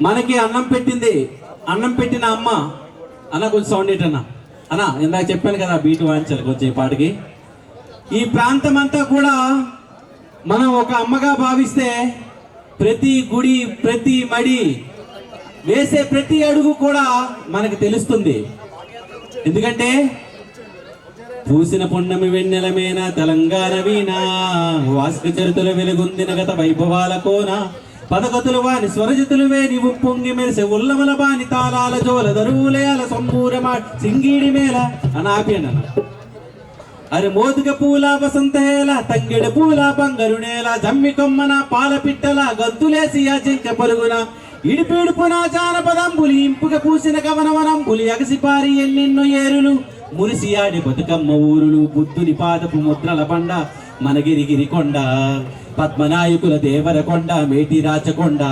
మనకి అన్నం పెట్టింది అన్నం పెట్టిన అమ్మ అన్న కొంచెం సౌండ్ ఏంటన్న? అన్న ఇందాక చెప్పాను కదా బీటు వాయించాలి కొంచెం ఈ పాటకి. ఈ ప్రాంతం అంతా కూడా మనం ఒక అమ్మగా భావిస్తే ప్రతి గుడి ప్రతి మడి వేసే ప్రతి అడుగు కూడా మనకు తెలుస్తుంది. ఎందుకంటే పూసిన పున్నమి వెన్నెలమేన తెలంగాణ వీణ వాసుక చరిత్ర వెలుగుందిన గత వైభవాల కోన. పదగతులు వాని స్వరజితులు వేని ఉప్పొంగి మెరిసే ఉల్లమల బాని తాళాల జోల దరువులయాల సంబూరమా సింగిడి మేళ అనాపేన అరే మోదుగ పూల వసంతేల తంగిడి పూల బంగారు నేల జమ్మి కొమ్మన పాల పిట్టల గంతులేసి ఆ పరుగున. ఇడిపిడుపున జానపదంబులి ఇంపుగ పూసిన కవనవనంబులి అగసిపారి ఎన్నెన్నో ఏరులు. మురిసియాడి బతుకమ్మ ఊరులు బుద్ధుని పాదపు ముద్రల బండ మనగిరిగిరి కొండ. పద్మనాయకుల దేవరకొండ మేటి రాచకొండ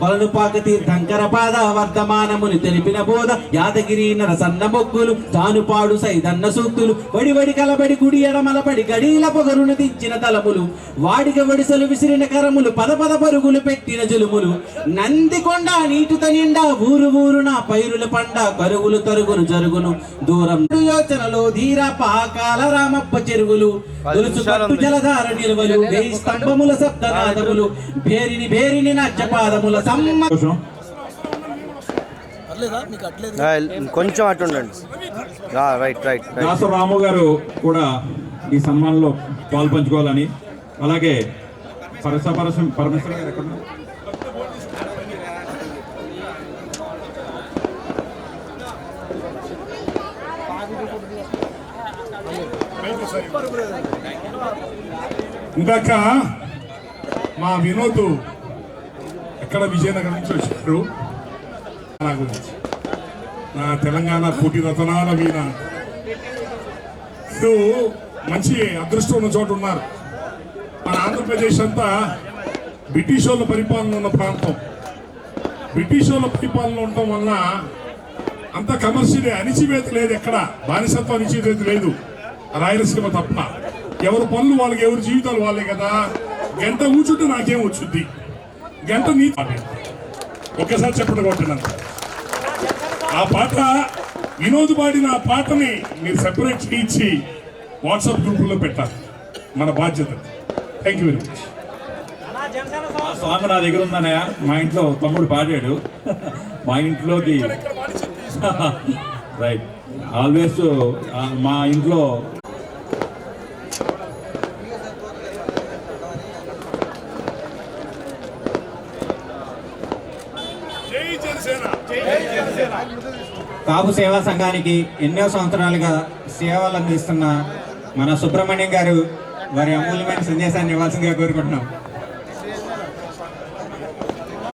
కొలను పాక తీర్థంకర పాద వర్ధమానముని తెలిపిన బోధ యాదగిరి నరసన్న మొగ్గులు తానుపాడు సైదన్న సూక్తులు. వడివడి కలబడి గుడి ఎడమలబడి గడీల పొగరును దించిన తలములు. వాడిక వడిసలు విసిరిన కరములు పద పద పరుగులు పెట్టిన జులుములు. నందికొండ నీటిత నిండా ఊరు ఊరున పైరుల పండ కరువులు తరుగును జరుగును. దూరం యోచనలో ధీర పాకాల రామప్ప చెరువులు తులుసు జలధార నిల్వలు వేయి భేరిని నాట్యపాదముల సమ్మ కొంచెం అటు ఉండండి. ఆ, రైట్ రైట్ రైట్ దాస రాము గారు కూడా ఈ సన్మానంలో పాలు పంచుకోవాలని. అలాగే పరస పరస పరమేశ్వర గారు ఎక్కడ? ఇందాక మా వినోద్ ఎక్కడ విజయనగరం నుంచి వచ్చారు నా గురించి. నా తెలంగాణ పుట్టి రతనాల వీణ మీరు మంచి అదృష్టం ఉన్న చోట ఉన్నారు. మన ఆంధ్రప్రదేశ్ అంతా బ్రిటిష్ వాళ్ళ పరిపాలన ఉన్న ప్రాంతం. బ్రిటిష్ వాళ్ళ పరిపాలన ఉండటం వలన అంత కమర్షియల్ అణిచివేత లేదు ఎక్కడ. బానిసత్వం అణిచివేత లేదు. రాయలసీమ తప్ప. ఎవరి పనులు వాళ్ళకి ఎవరి జీవితాలు వాళ్ళే కదా. గంట కూర్చుంటే నాకేం వచ్చుద్ది గంట నీ ఒక్కసారి చెప్పడం కొట్టినంత ఆ పాట వినోద్ పాడిన ఆ పాటని మీరు సెపరేట్ చేయించి వాట్సాప్ గ్రూపుల్లో పెట్టాలి. మన బాధ్యత. Thank you very much song నా దగ్గర ఉందన్నయ్య. మా ఇంట్లో తమ్ముడు పాడాడు. మా ఇంట్లోకి. రైట్ ఆల్వేస్ మా ఇంట్లో కాపు సేవా సంఘానికి ఎన్నో సంవత్సరాలుగా సేవలు అందిస్తున్న మన సుబ్రహ్మణ్యం గారు వారి అమూల్యమైన సందేశాన్ని ఇవ్వాల్సిందిగా కోరుకుంటున్నాం.